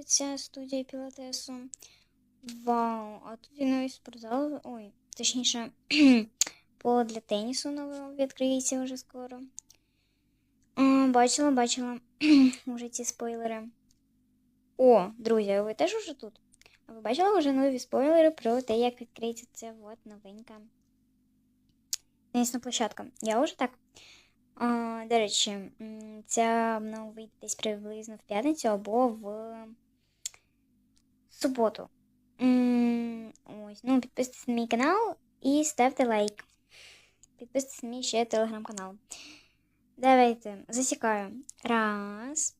знаходиться студія Пілатесу. Вау! А тут і навіть спортзал. Ой, точніше, поле для тенісу нове відкриється вже скоро. А, бачила, бачила уже ці спойлери. О, друзі, а ви теж уже тут? А ви бачили вже нові спойлери про те, як відкриється ця от новенька тенісна площадка. Я вже так. До речі, ця вона десь приблизно в п'ятницю або в суботу. М, Ось, ну, підписуйтесь на мій канал і ставте лайк. Підписуйтесь на мій ще телеграм-канал. Давайте, засікаю. Раз,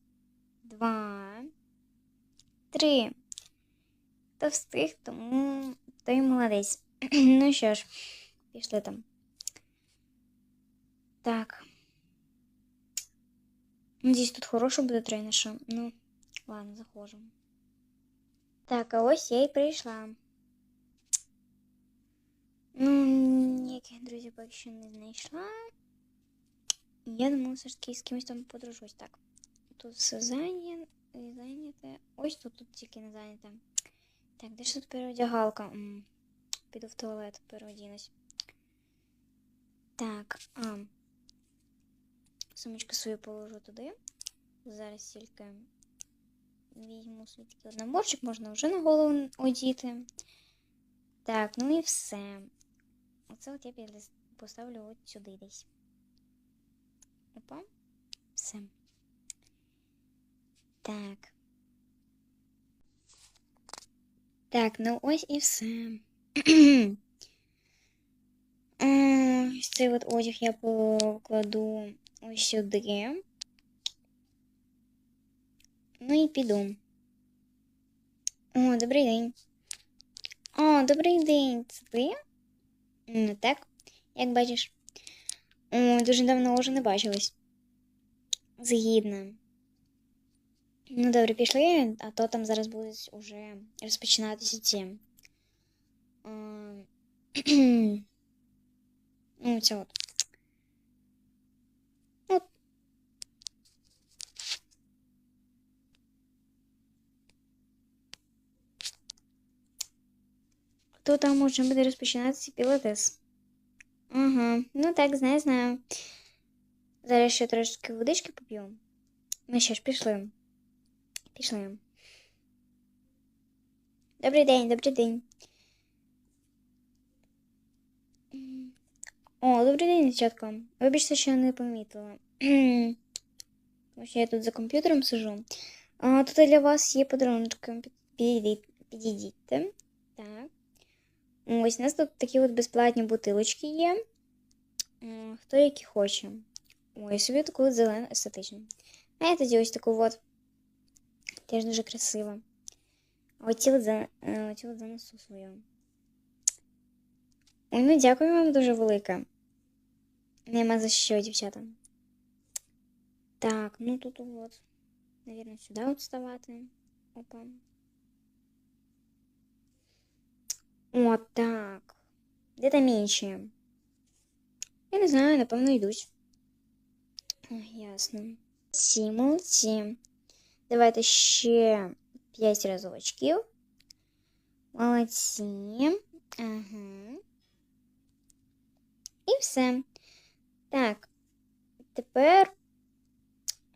два, три. Хто встиг, тому той молодець. ну що ж, пішли там. Так. Надіюсь, тут хороше буде тренерша. Ну, ладно, заходжу. Так, а ось я і прийшла. Ну, ніяких друзів поки що не знайшла. Я думала, все ж таки з кимось там подружусь. Так. Тут все зайня- зайняте. Ось тут, тут тільки не зайняте. Так, де ж тут переодягалка? М, Піду в туалет, переодінусь. Так, а. Сумочку свою положу туди. Зараз тільки візьму собі такий наборчик, можна вже на голову одіти. Так, ну і все. Оце от я поставлю от сюди десь. Опа. Все. Так. Так, ну ось і все. Ось цей от одяг я покладу ось сюди. Ну і піду. О, добрий день. О, добрий день. Це ти? Ну так, як бачиш. О, дуже давно вже не бачились. Згідно. Ну, добре, пішли, а то там зараз будуть уже розпочинатися ці. А, Ну, це от. От. Хто там може буде розпочинатися пілотес? Ага, ну так, знаю, знаю. Зараз ще трошки водички поп'ю. Ну що ж, пішли. Пішли. Добрий день, добрий день. О, добрий день, дівчатка. Вибачте, що я не помітила. Тому я тут за комп'ютером сижу. А, тут для вас є подарунки. Під- Підійдіть. Підійдіть. Так. Ось у нас тут такі от безплатні бутилочки є. Хто які хоче. Ой, собі таку от зелену естетичну. А я тоді ось таку от. Теж дуже красиво. Оці от, за... е, занесу свою. Ой, ну дякую вам дуже велике. Нема за що, дівчата. Так, ну тут от. Наверное, сюди от вставати. Опа. О, так. Де там інші? Я не знаю, напевно, йдуть. Ой, ясно. Молодці, молодці. Давайте ще 5 разочків. Молодці. Ага. І все. Так. Тепер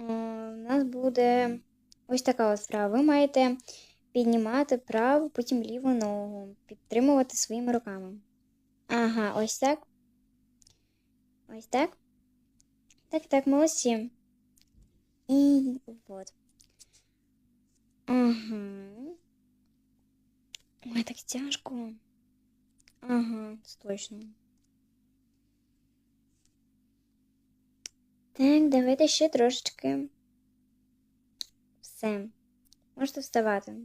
е, у нас буде ось така от вправа. Ви маєте Піднімати праву, потім ліву ногу, підтримувати своїми руками. Ага, ось так. Ось так. Так, так, молодці. І от. Ага. Ой, так тяжко. Ага, точно. Так, давайте ще трошечки. Все. Можете вставати.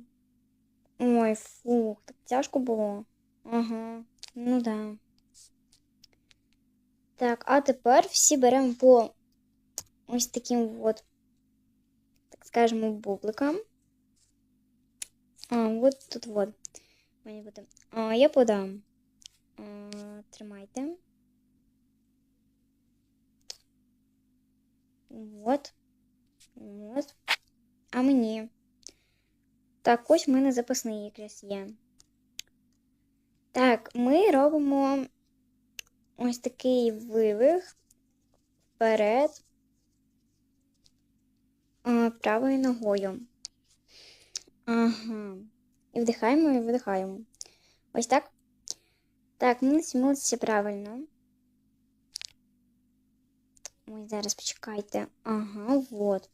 Ой, фух, так тяжко було. Ага, ну да. Так, а тепер всі беремо по ось таким от, так скажемо, бубликам. А, от тут от. Має бути. А, я подам. А, тримайте. Вот. Вот. А мені. Так, ось в мене запасний якраз є. Так, ми робимо ось такий вивих вперед правою ногою. Ага. І вдихаємо і видихаємо. Ось так. Так, молодці, молодці, правильно. Ой, зараз почекайте. Ага, вот.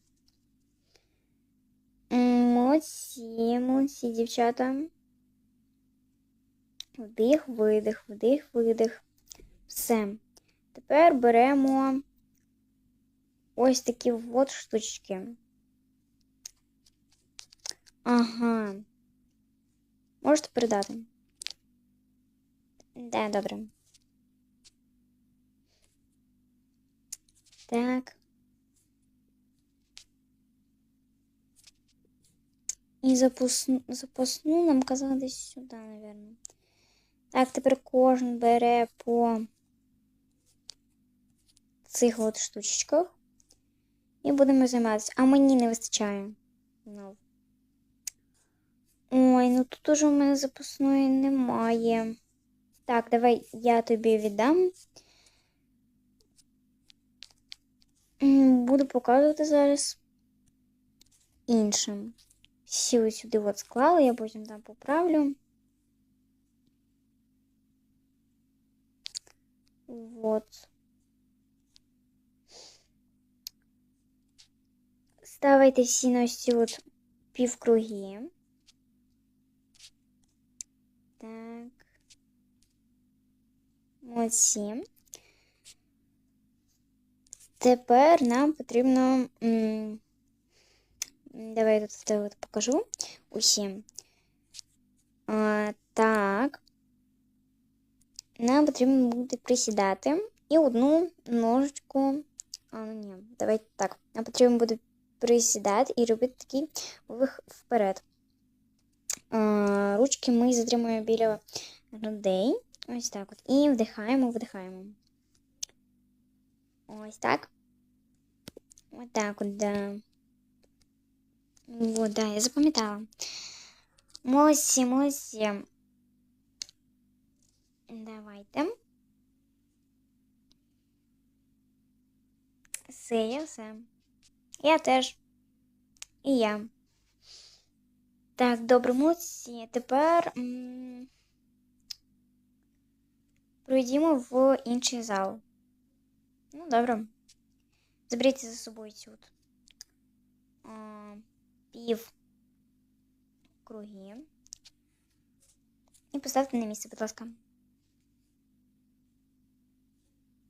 Молодці, молодці, дівчата. Вдих, видих, вдих, видих. Все. Тепер беремо ось такі от штучки. Ага. Можете передати? Да, добре. Так. І запусну, запасну нам казали десь сюди, напевно. Так, тепер кожен бере по цих от штучках. І будемо займатися. А мені не вистачає. Ну. Ой, ну тут уже у мене запасної немає. Так, давай я тобі віддам. Буду показувати зараз іншим. Ось сюди от склали, я потім там поправлю. Вот. Ставайте всі на ось ці от півкруги. Так. Тепер нам потрібно. м, Давай я тут от покажу усім. А, так. Нам потрібно буде присідати і одну ножичку. А, ну ні, давайте так. Нам потрібно буде присідати і робити такий вивих вперед. А, ручки ми затримуємо біля грудей. Ось так от. І вдихаємо, вдихаємо. Ось так. Ось так от, да. Вот, да, я запам'ятала. Молодці, молодці. Давайте. Все, я все. Я теж. І я. Так, добре, молодці. Тепер м, пройдімо в інший зал. Ну, добре. Заберіть за собою цю пів круги. І поставте на місце, будь ласка.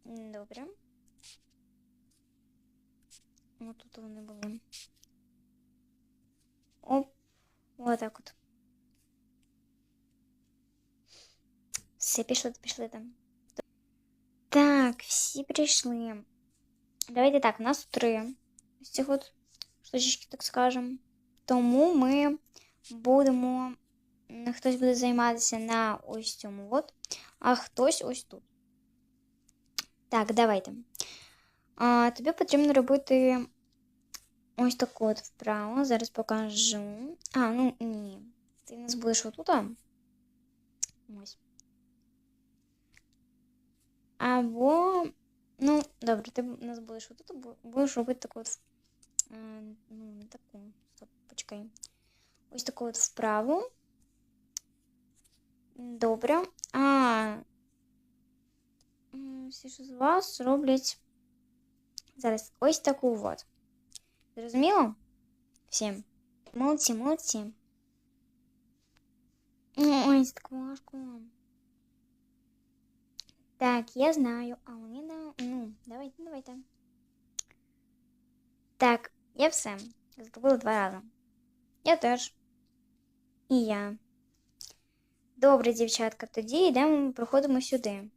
Добре. О, тут вони були. Оп, отак от. Все, пішли, пішли там. Так, всі прийшли. Давайте так, у нас три. Ось цих от штучки, так скажемо. Тому ми будемо. м, Хтось буде займатися на ось цьому от, а хтось ось тут. Так, давайте. А, тобі потрібно робити ось таку от вправу. Зараз покажу. А, ну ні. Ти в нас будеш отут. а? Ось. Або. Ну, добре, ти в нас будеш отут, а бу- будеш робити таку от. е, Ну, не таку. Стоп, почекай. Ось таку от вправу. Добре. А. м, Всі ж з вас роблять зараз ось таку от. Зрозуміло? Всім. Молодці, молодці. Ой, це так важко. Так, я знаю. А мені на. Ну, давайте, давайте. Так, я все. Зробила два рази. Я теж. І я. Добре, дівчатка, тоді йдемо, проходимо сюди.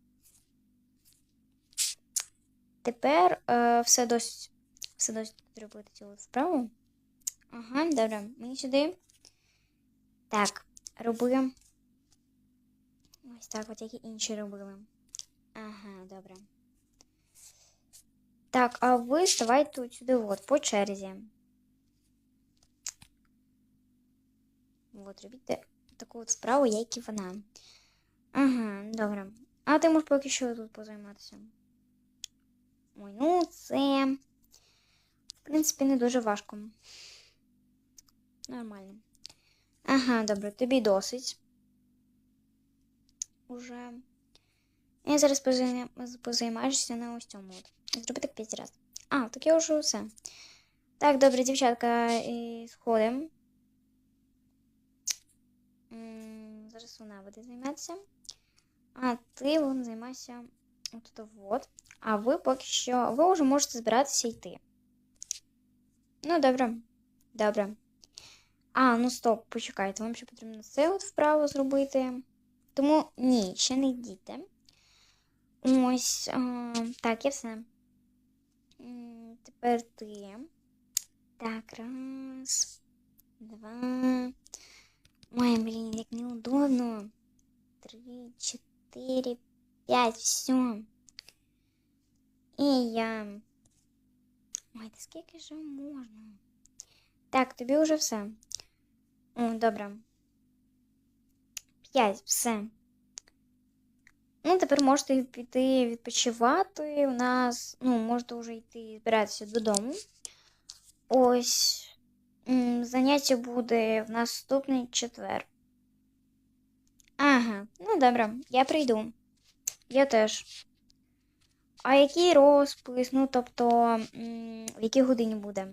Тепер е, все досить. Все досить цю от справу. Ага, добре. Мені сюди. Так, робимо. Ось так, от як і інші робили. Ага, добре. Так, а ви ставайте сюди от, по черзі. От, робіть таку от справу, як і вона. Ага, добре. А ти можеш поки що тут позайматися. Ой, ну це. В принципі, не дуже важко. Нормально. Ага, добре, тобі досить. Уже. Я зараз позайма- позаймаєшся на ось цьому. Зроби так 5 разів. А, так я вже все. Так, добре, дівчатка, і сходимо. М, Зараз вона буде займатися. А ти вон займайся отут вот. А ви поки що. Ви вже можете збиратися йти. Ну, добре. Добре. А, ну стоп, почекайте, вам ще потрібно це от вправо зробити. Тому ні, ще не йдіть. Ось. А, так, я все. Тепер ти. Так, раз, два. Ой, блін, як неудобно. Три, чотири, п'ять, все. І я. Ой, та скільки ж можна? Так, тобі вже все. О, добре. П'ять, все. Ну, тепер можете піти відпочивати. У нас, ну, можете вже йти збиратися додому. Ось. Заняття буде в наступний четвер. Ага, ну добре, я прийду. Я теж. А який розпис? Ну, тобто, в якій годині буде?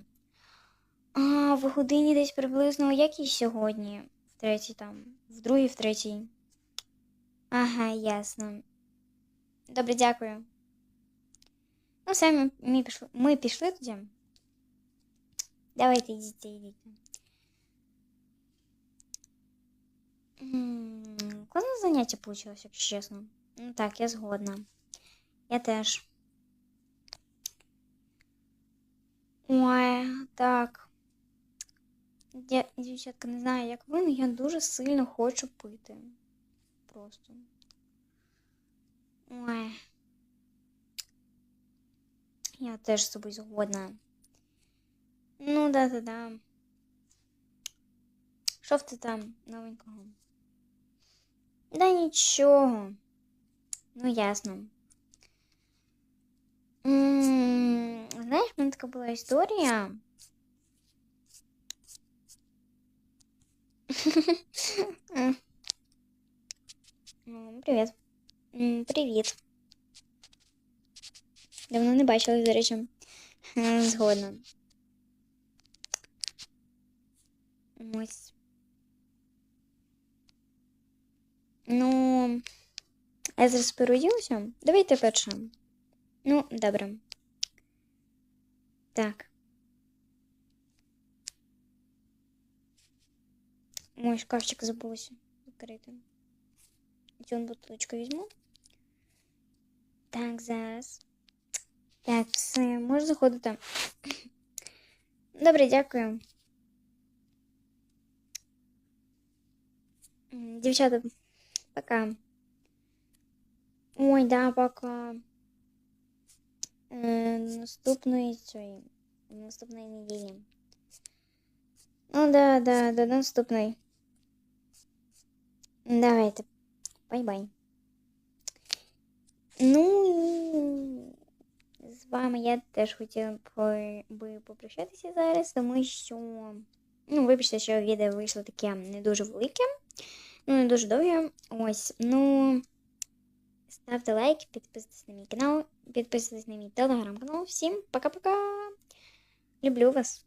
А, в годині десь приблизно, як і сьогодні, в третій там, в другій, в третій. Ага, ясно. Добре, дякую. Ну, все, ми, пішли, ми пішли тоді. Давайте йдіть. М, Класне заняття вийшло, якщо чесно. Ну так, я згодна. Я теж. Ой, так. Я, дівчатка, не знаю, як ви, але я дуже сильно хочу пити. Просто. Ой. Я теж з собою згодна. Ну, да-да-да. Що в ти там новенького? Да нічого. Ну, ясно. М, Знаєш, в мене така була історія. М. Ну, Привіт. М, Привіт. Давно не бачила, до речі. М, Згодна. Ось. Ну, я зараз переоділася. Давайте перше. Ну, добре. Так. Мой шкафчик забулося відкрити. Цю бутылочку візьму. Так, зараз. Так, все, можу заходити. Добре, дякую. Дівчата, пока. Ой, да, пока. Е, наступної цієї. Наступної неділі. Ну, да, да, до наступної. Давайте. Бай-бай. Ну, з вами я теж хотіла б би попрощатися зараз, тому що. Ну, вибачте, що відео вийшло таке не дуже велике. Ну, не дуже довге. Ось. Ну. Ставте лайк, підписуйтесь на мій канал, підписуйтесь на мій телеграм-канал. Всім пока-пока. Люблю вас.